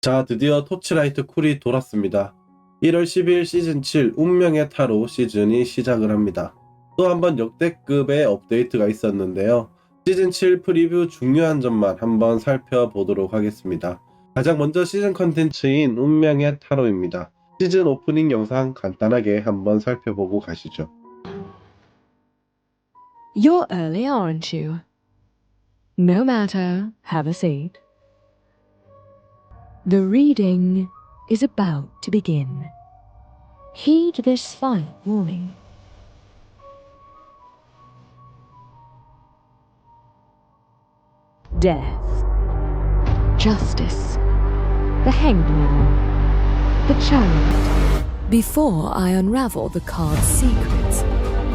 자, 드디어 토치라이트 쿨이 돌았습니다. 1월 10일 시즌 7 운명의 타로 시즌이 시작을 합니다. 또 한 번 역대급의 업데이트가 있었는데요. 시즌 7 프리뷰 중요한 점만 한번 살펴보도록 하겠습니다. 가장 먼저 시즌 컨텐츠인 운명의 타로입니다. 시즌 오프닝 영상 간단하게 한번 살펴보고 가시죠. You're early, aren't you? No matter, have a seat. The reading is about to begin. Heed this final warning. Death, justice, the hanged man, the chariot. Before I unravel the card's secrets,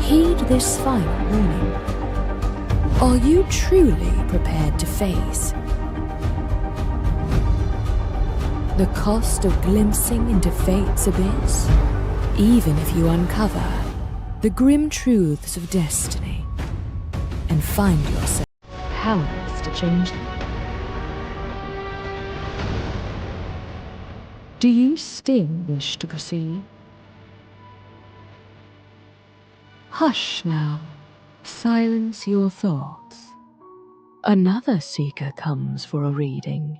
heed this final warning. Are you truly prepared to face the cost of glimpsing into fate's abyss? Even if you uncover the grim truths of destiny and find yourself powerless to change them. Do you still wish to? Hush now. Silence your thoughts. Another seeker comes for a reading.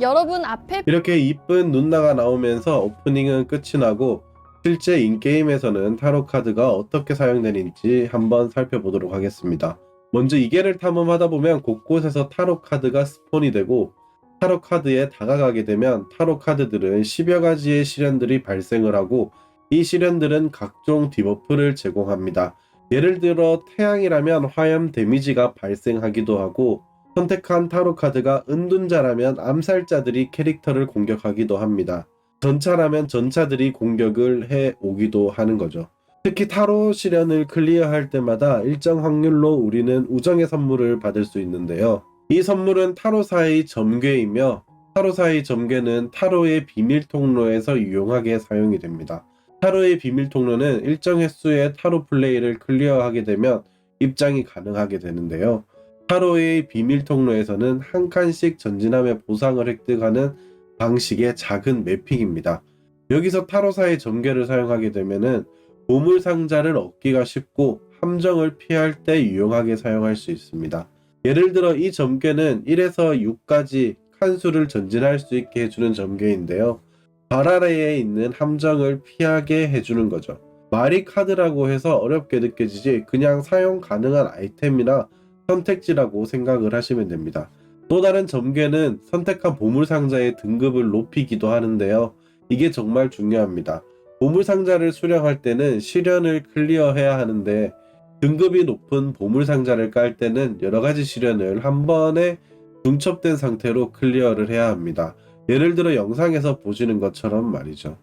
여러분 앞에 이렇게 이쁜 눈나가 나오면서 오프닝은 끝이 나고 실제 인게임에서는 타로 카드가 어떻게 사용되는지 한번 살펴보도록 하겠습니다. 먼저 이계를 탐험하다 보면 곳곳에서 타로 카드가 스폰이 되고 타로 카드에 다가가게 되면 타로 카드들은 10여 가지의 시련들이 발생을 하고 이 시련들은 각종 디버프를 제공합니다. 예를 들어 태양이라면 화염 데미지가 발생하기도 하고 선택한 타로 카드가 은둔자라면 암살자들이 캐릭터를 공격하기도 합니다. 전차라면 전차들이 공격을 해 오기도 하는 거죠. 특히 타로 시련을 클리어할 때마다 일정 확률로 우리는 우정의 선물을 받을 수 있는데요. 이 선물은 타로사의 점괘이며 타로사의 점괘는 타로의 비밀 통로에서 유용하게 사용이 됩니다. 타로의 비밀 통로는 일정 횟수의 타로 플레이를 클리어하게 되면 입장이 가능하게 되는데요. 타로의 비밀 통로에서는 한 칸씩 전진함의 보상을 획득하는 방식의 작은 매핑입니다. 여기서 타로사의 점괘를 사용하게 되면은 보물 상자를 얻기가 쉽고 함정을 피할 때 유용하게 사용할 수 있습니다. 예를 들어 이 점괘는 1에서 6까지 칸수를 전진할 수 있게 해주는 점괘인데요. 발 아래에 있는 함정을 피하게 해주는 거죠. 마리 카드라고 해서 어렵게 느껴지지 그냥 사용 가능한 아이템이나 선택지라고 생각을 하시면 됩니다. 또 다른 점괘는 선택한 보물 상자의 등급을 높이기도 하는데요. 이게 정말 중요합니다. 보물 상자를 수령할 때는 시련을 클리어해야 하는데 등급이 높은 보물 상자를 깔 때는 여러 가지 시련을 한 번에 중첩된 상태로 클리어를 해야 합니다. 예를 들어 영상에서 보시는 것처럼 말이죠.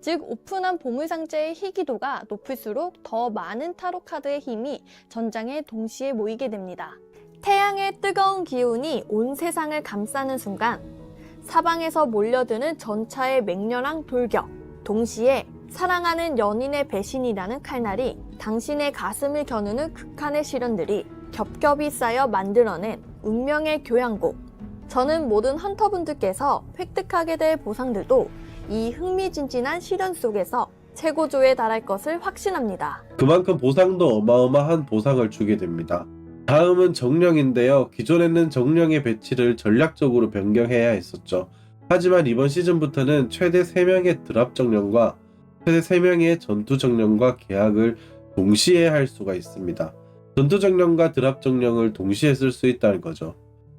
즉 오픈한 보물 상자의 희귀도가 높을수록 더 많은 타로 카드의 힘이 전장에 동시에 모이게 됩니다. 태양의 뜨거운 기운이 온 세상을 감싸는 순간 사방에서 몰려드는 전차의 맹렬한 돌격, 동시에 사랑하는 연인의 배신이라는 칼날이 당신의 가슴을 겨누는 극한의 시련들이 겹겹이 쌓여 만들어낸 운명의 교향곡. 저는 모든 헌터분들께서 획득하게 될 보상들도 이 흥미진진한 시련 속에서 최고조에 달할 것을 확신합니다. 그만큼 보상도 어마어마한 보상을 주게 됩니다. 다음은 정령인데요. 기존에는 정령의 배치를 전략적으로 변경해야 했었죠. 하지만 이번 시즌부터는 최대 3명의 드랍 정령과 최대 3명의 전투 정령과 계약을 동시에 할 수가 있습니다. 전투 정령과 드랍 정령을 동시에 쓸 수 있다는 거죠.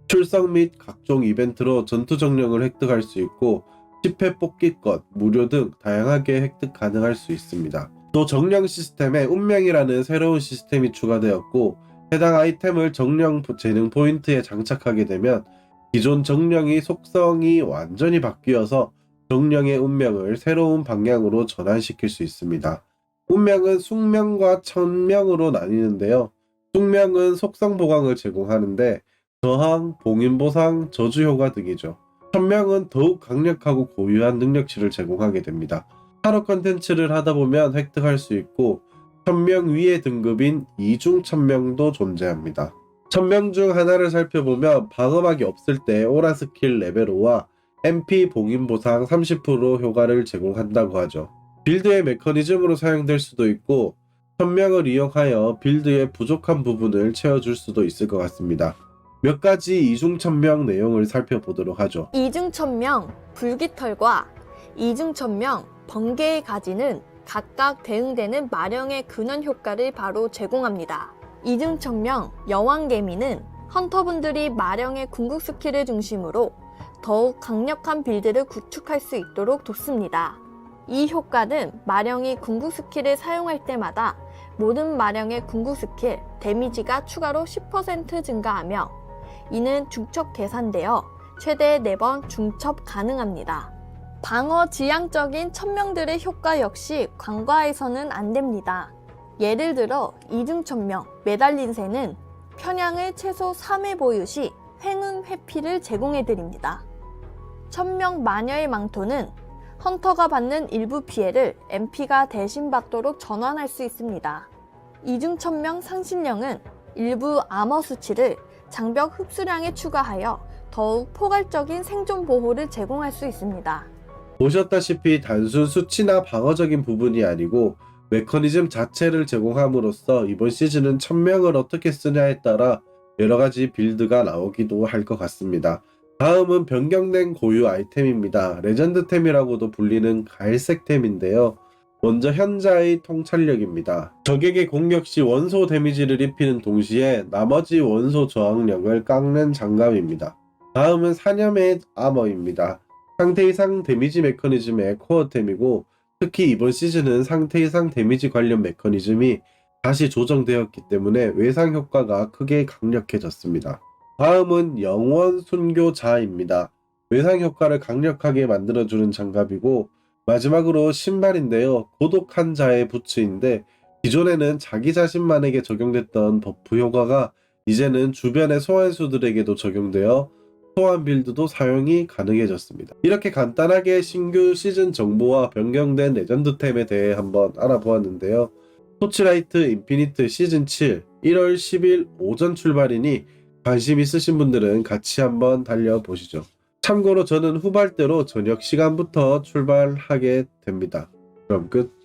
출석 및 각종 이벤트로 전투 정령을 획득할 수 있고 10회 뽑기권, 무료 등 다양하게 획득 가능할 수 있습니다. 또 정령 시스템에 운명이라는 새로운 시스템이 추가되었고 해당 아이템을 정령 재능 포인트에 장착하게 되면 기존 정령이 속성이 완전히 바뀌어서 정령의 운명을 새로운 방향으로 전환시킬 수 있습니다. 운명은 숙명과 천명으로 나뉘는데요. 숙명은 속성 보강을 제공하는데 저항, 봉인보상, 저주효과 등이죠. 천명은 더욱 강력하고 고유한 능력치를 제공하게 됩니다. 타로 컨텐츠를 하다 보면 획득할 수 있고 1000명 위의 등급인 이중 천명도 존재합니다. 천명 중 하나를 살펴보면 방어막이 없을 때 오라 스킬 레벨 5와 MP 봉인 보상 30% 효과를 제공한다고 하죠. 빌드의 메커니즘으로 사용될 수도 있고 천명을 이용하여 빌드의 부족한 부분을 채워줄 수도 있을 것 같습니다. 몇 가지 이중천명 내용을 살펴보도록 하죠. 이중천명, 불깃털과 이중천명, 번개의 가지는 각각 대응되는 마령의 근원 효과를 바로 제공합니다. 이중천명, 여왕개미는 헌터분들이 마령의 궁극 스킬을 중심으로 더욱 강력한 빌드를 구축할 수 있도록 돕습니다. 이 효과는 마령이 궁극 스킬을 사용할 때마다 모든 마령의 궁극 스킬 데미지가 추가로 10% 증가하며 이는 중첩 계산되어 최대 4번 중첩 가능합니다. 방어 지향적인 천명들의 효과 역시 간과해서는 안 됩니다. 예를 들어 이중천명, 매달린 새는 편향을 최소 3회 보유 시 횡응 회피를 제공해 드립니다. 천명 마녀의 망토는 헌터가 받는 일부 피해를 MP가 대신 받도록 전환할 수 있습니다. 이중천명 상신령은 일부 아머 수치를 장벽 흡수량에 추가하여 더욱 포괄적인 생존 보호를 제공할 수 있습니다. 보셨다시피 단순 수치나 방어적인 부분이 아니고 메커니즘 자체를 제공함으로써 이번 시즌은 천명을 어떻게 쓰냐에 따라 여러 가지 빌드가 나오기도 할 것 같습니다. 다음은 변경된 고유 아이템입니다. 레전드템이라고도 불리는 갈색템인데요. 먼저 현자의 통찰력입니다. 적에게 공격 시 원소 데미지를 입히는 동시에 나머지 원소 저항력을 깎는 장갑입니다. 다음은 사념의 아머입니다. 상태 이상 데미지 메커니즘의 코어템이고 특히 이번 시즌은 상태 이상 데미지 관련 메커니즘이 다시 조정되었기 때문에 외상 효과가 크게 강력해졌습니다. 다음은 영원 순교자입니다. 외상 효과를 강력하게 만들어주는 장갑이고 마지막으로 신발인데요. 고독한 자의 부츠인데 기존에는 자기 자신만에게 적용됐던 버프 효과가 이제는 주변의 소환수들에게도 적용되어 소환 빌드도 사용이 가능해졌습니다. 이렇게 간단하게 신규 시즌 정보와 변경된 레전드템에 대해 한번 알아보았는데요. 토치라이트 인피니트 시즌 7 1월 10일 오전 출발이니 관심 있으신 분들은 같이 한번 달려보시죠. 참고로 저는 후발대로 저녁 시간부터 출발하게 됩니다. 그럼 끝.